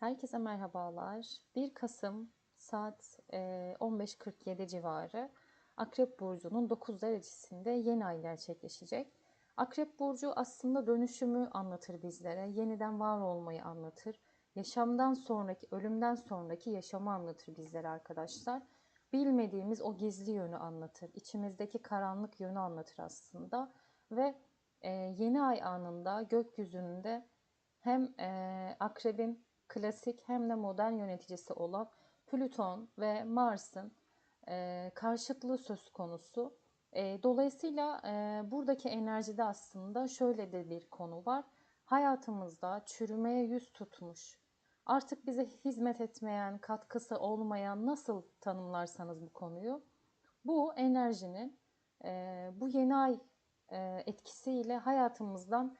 Herkese merhabalar. 1 Kasım saat e, 15.47 civarı Akrep Burcu'nun 9 derecesinde yeni ay gerçekleşecek. Akrep Burcu aslında dönüşümü anlatır bizlere, yeniden var olmayı anlatır. Yaşamdan sonraki, ölümden sonraki yaşamı anlatır bizlere arkadaşlar. Bilmediğimiz o gizli yönü anlatır. İçimizdeki karanlık yönü anlatır aslında. Ve e, yeni ay anında gökyüzünde hem e, akrebin klasik hem de modern yöneticisi olan Plüton ve Mars'ın e, karşıtlığı söz konusu. E, dolayısıyla e, buradaki enerjide aslında şöyle de bir konu var. Hayatımızda çürümeye yüz tutmuş, artık bize hizmet etmeyen, katkısı olmayan nasıl tanımlarsanız bu konuyu, bu enerjinin e, bu yeni ay e, etkisiyle hayatımızdan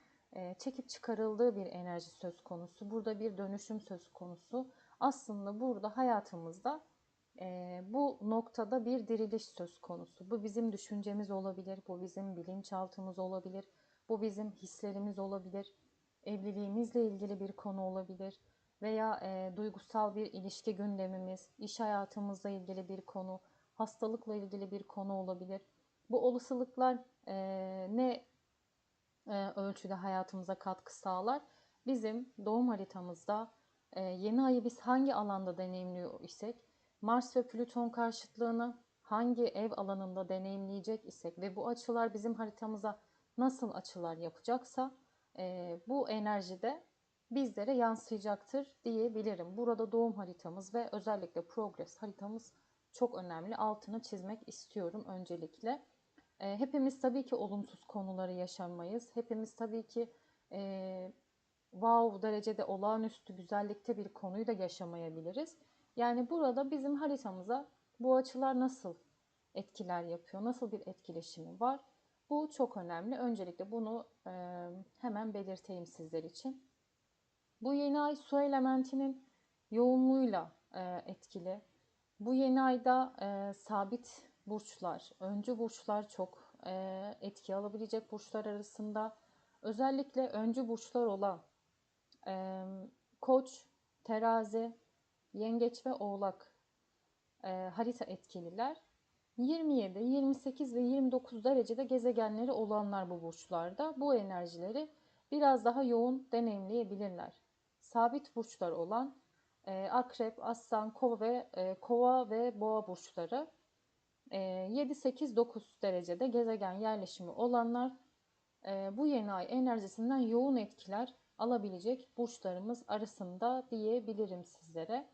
çekip çıkarıldığı bir enerji söz konusu. Burada bir dönüşüm söz konusu. Aslında burada hayatımızda e, bu noktada bir diriliş söz konusu. Bu bizim düşüncemiz olabilir, bu bizim bilinçaltımız olabilir, bu bizim hislerimiz olabilir, evliliğimizle ilgili bir konu olabilir veya e, duygusal bir ilişki gündemimiz, iş hayatımızla ilgili bir konu, hastalıkla ilgili bir konu olabilir. Bu olasılıklar e, ne e, ölçüde hayatımıza katkı sağlar. Bizim doğum haritamızda e, yeni ayı biz hangi alanda deneyimliyor isek, Mars ve Plüton karşıtlığını hangi ev alanında deneyimleyecek isek ve bu açılar bizim haritamıza nasıl açılar yapacaksa e, bu enerjide bizlere yansıyacaktır diyebilirim. Burada doğum haritamız ve özellikle progres haritamız çok önemli. Altını çizmek istiyorum öncelikle. E, hepimiz tabii ki olumsuz konuları yaşamayız. Hepimiz tabii ki e, wow derecede olağanüstü güzellikte bir konuyu da yaşamayabiliriz. Yani burada bizim haritamıza bu açılar nasıl etkiler yapıyor, nasıl bir etkileşimi var? Bu çok önemli. Öncelikle bunu e, hemen belirteyim sizler için. Bu yeni ay su elementinin yoğunluğuyla e, etkili. Bu yeni ayda e, sabit burçlar, öncü burçlar çok e, etki alabilecek burçlar arasında. Özellikle öncü burçlar olan e, Koç, Terazi, Yengeç ve Oğlak e, harita etkililer. 27, 28 ve 29 derecede gezegenleri olanlar bu burçlarda bu enerjileri biraz daha yoğun deneyimleyebilirler. Sabit burçlar olan e, Akrep, Aslan, Kova ve e, Kova ve Boğa burçları 7, 8, 9 derecede gezegen yerleşimi olanlar e, bu yeni ay enerjisinden yoğun etkiler alabilecek burçlarımız arasında diyebilirim sizlere.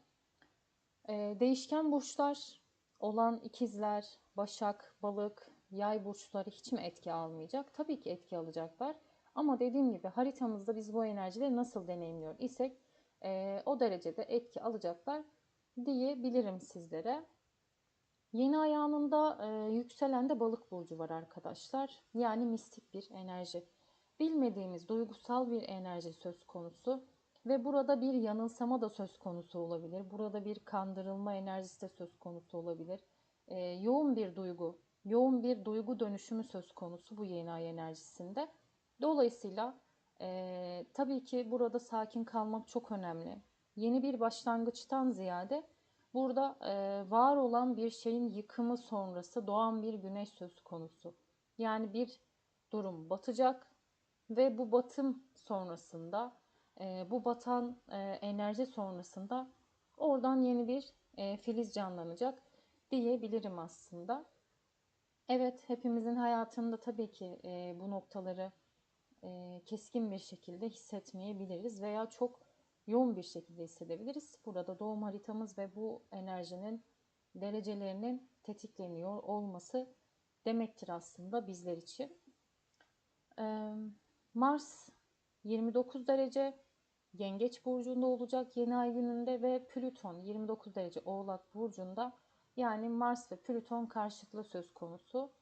E, değişken burçlar olan ikizler, başak, balık, yay burçları hiç mi etki almayacak? Tabii ki etki alacaklar. Ama dediğim gibi haritamızda biz bu enerjileri nasıl deneyimliyor isek e, o derecede etki alacaklar diyebilirim sizlere. Yeni ayağında e, yükselen de balık burcu var arkadaşlar. Yani mistik bir enerji. Bilmediğimiz duygusal bir enerji söz konusu. Ve burada bir yanılsama da söz konusu olabilir. Burada bir kandırılma enerjisi de söz konusu olabilir. E, yoğun bir duygu, yoğun bir duygu dönüşümü söz konusu bu yeni ay enerjisinde. Dolayısıyla e, tabii ki burada sakin kalmak çok önemli. Yeni bir başlangıçtan ziyade Burada e, var olan bir şeyin yıkımı sonrası doğan bir güneş söz konusu. Yani bir durum batacak ve bu batım sonrasında, e, bu batan e, enerji sonrasında oradan yeni bir e, filiz canlanacak diyebilirim aslında. Evet, hepimizin hayatında tabii ki e, bu noktaları e, keskin bir şekilde hissetmeyebiliriz veya çok yoğun bir şekilde hissedebiliriz. Burada doğum haritamız ve bu enerjinin derecelerinin tetikleniyor olması demektir aslında bizler için. Mars 29 derece Yengeç burcunda olacak yeni ay gününde ve Plüton 29 derece Oğlak burcunda yani Mars ve Plüton karşıtlığı söz konusu.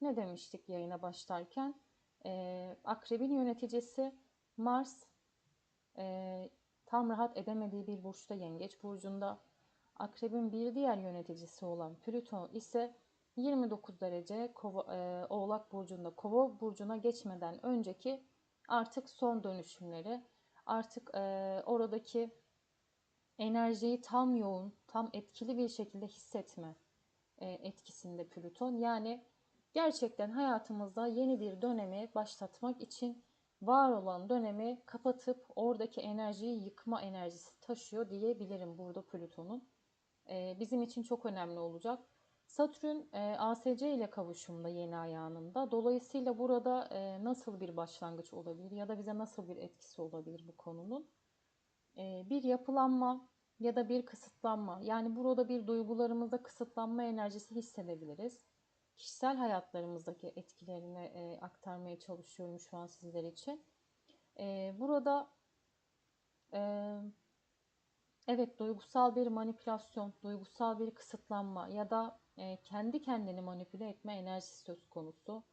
Ne demiştik yayına başlarken? Ee, akrebin yöneticisi Mars e, tam rahat edemediği bir burçta Yengeç burcunda. Akrebin bir diğer yöneticisi olan Plüton ise 29 derece Kova, e, Oğlak burcunda Kova burcuna geçmeden önceki artık son dönüşümleri, artık e, oradaki enerjiyi tam yoğun, tam etkili bir şekilde hissetme e, etkisinde Plüton. Yani gerçekten hayatımızda yeni bir dönemi başlatmak için var olan dönemi kapatıp oradaki enerjiyi yıkma enerjisi taşıyor diyebilirim burada Plüton'un. E, bizim için çok önemli olacak. Satürn e, ASC ile kavuşumda yeni ayağında. Dolayısıyla burada e, nasıl bir başlangıç olabilir ya da bize nasıl bir etkisi olabilir bu konunun? E, bir yapılanma ya da bir kısıtlanma. Yani burada bir duygularımızda kısıtlanma enerjisi hissedebiliriz. Kişisel hayatlarımızdaki etkilerini e, aktarmaya çalışıyorum şu an sizler için. E, burada e, evet duygusal bir manipülasyon, duygusal bir kısıtlanma ya da e, kendi kendini manipüle etme enerjisi söz konusu.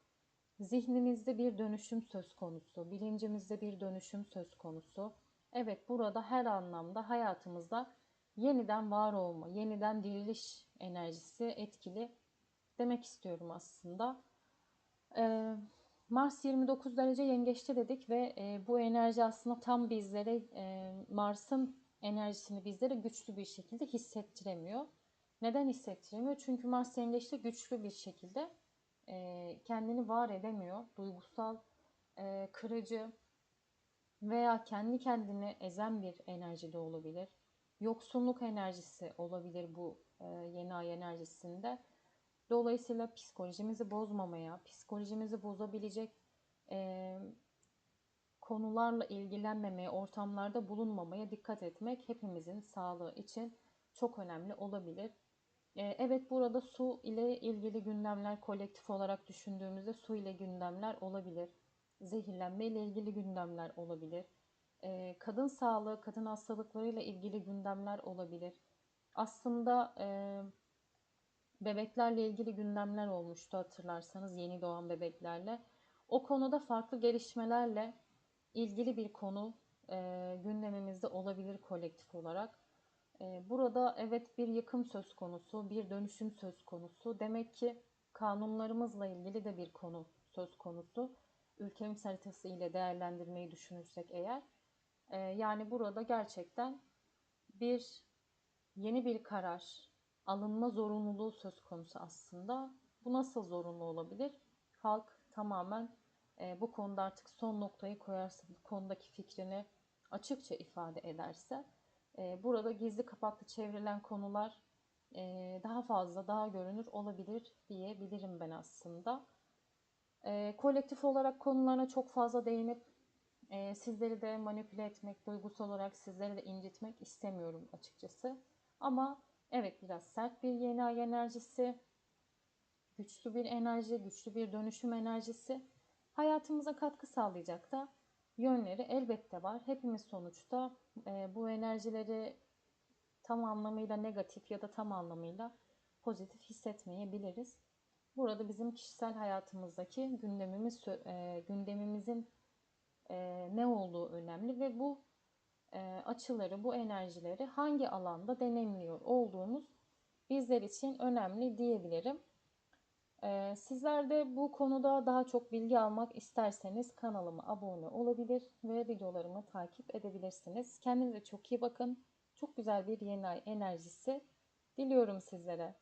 Zihnimizde bir dönüşüm söz konusu, bilincimizde bir dönüşüm söz konusu. Evet burada her anlamda hayatımızda yeniden var olma, yeniden diriliş enerjisi etkili demek istiyorum aslında. Ee, Mars 29 derece yengeçte dedik ve e, bu enerji aslında tam bizlere e, Mars'ın enerjisini bizlere güçlü bir şekilde hissettiremiyor. Neden hissettiremiyor? Çünkü Mars yengeçte güçlü bir şekilde e, kendini var edemiyor. Duygusal, e, kırıcı veya kendi kendini ezen bir enerji de olabilir. Yoksunluk enerjisi olabilir bu e, yeni ay enerjisinde. Dolayısıyla psikolojimizi bozmamaya, psikolojimizi bozabilecek e, konularla ilgilenmemeye, ortamlarda bulunmamaya dikkat etmek hepimizin sağlığı için çok önemli olabilir. E, evet burada su ile ilgili gündemler kolektif olarak düşündüğümüzde su ile gündemler olabilir. Zehirlenme ile ilgili gündemler olabilir. E, kadın sağlığı, kadın hastalıklarıyla ilgili gündemler olabilir. Aslında e, bebeklerle ilgili gündemler olmuştu hatırlarsanız yeni doğan bebeklerle. O konuda farklı gelişmelerle ilgili bir konu e, gündemimizde olabilir kolektif olarak. E, burada evet bir yıkım söz konusu, bir dönüşüm söz konusu. Demek ki kanunlarımızla ilgili de bir konu söz konusu. Ülkemiz haritası ile değerlendirmeyi düşünürsek eğer. E, yani burada gerçekten bir yeni bir karar, alınma zorunluluğu söz konusu aslında. Bu nasıl zorunlu olabilir? Halk tamamen e, bu konuda artık son noktayı koyarsa, bu konudaki fikrini açıkça ifade ederse, e, burada gizli kapaklı çevrilen konular e, daha fazla, daha görünür olabilir diyebilirim ben aslında. E, kolektif olarak konularına çok fazla değinip e, sizleri de manipüle etmek, duygusal olarak sizleri de incitmek istemiyorum açıkçası. Ama evet biraz sert bir yeni ay enerjisi, güçlü bir enerji, güçlü bir dönüşüm enerjisi hayatımıza katkı sağlayacak da yönleri elbette var. Hepimiz sonuçta e, bu enerjileri tam anlamıyla negatif ya da tam anlamıyla pozitif hissetmeyebiliriz. Burada bizim kişisel hayatımızdaki gündemimiz e, gündemimizin e, ne olduğu önemli ve bu açıları, bu enerjileri hangi alanda deneyimliyor olduğumuz bizler için önemli diyebilirim. Ee, sizler de bu konuda daha çok bilgi almak isterseniz kanalıma abone olabilir ve videolarımı takip edebilirsiniz. Kendinize çok iyi bakın. Çok güzel bir yeni ay enerjisi diliyorum sizlere.